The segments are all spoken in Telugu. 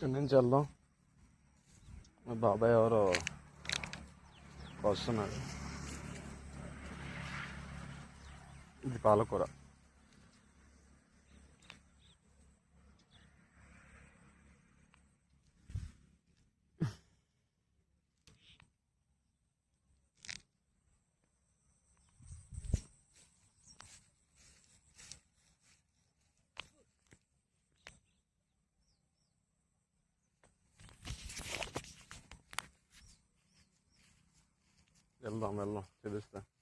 ఇక్కడి నుంచి వెళ్దాం. మా బాబాయ్ ఎవరో వస్తున్నాడు ఇది పాలకూర. Yalla mello. det.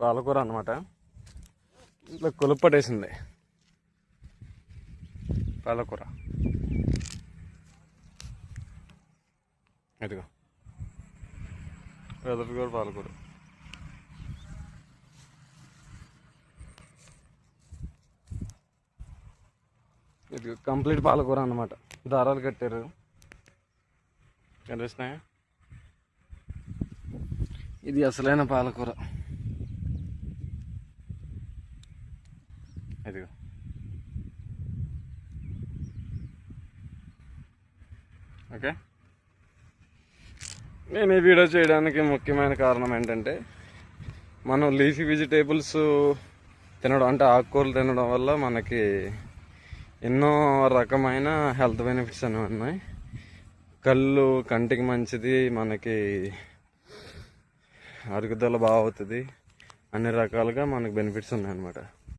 పాలకూర అనమాట ఇంట్లో కొలుపట్టేసింది పాలకూర. ఇదిగో. వెదపి కూడా పాలకూర. ఇది కంప్లీట్ పాలకూర అనమాట దారాలు కట్టారు. కనిపిస్తున్నాయా ఇది అసలైన పాలకూర. ఇదిగో. ఓకే. నేను ఈ వీడియో చేయడానికి ముఖ్యమైన కారణం ఏంటంటే మనం లీఫీ వెజిటేబుల్స్ తినడం అంటే ఆకుకూరలు తినడం వల్ల మనకి ఎన్నో రకమైన హెల్త్ బెనిఫిట్స్ అనేవి ఉన్నాయి. కళ్ళు కంటికి మంచిది మనకి అరుగుదల బాగా అవుతుంది అన్ని రకాలుగా మనకు బెనిఫిట్స్ ఉన్నాయన్నమాట.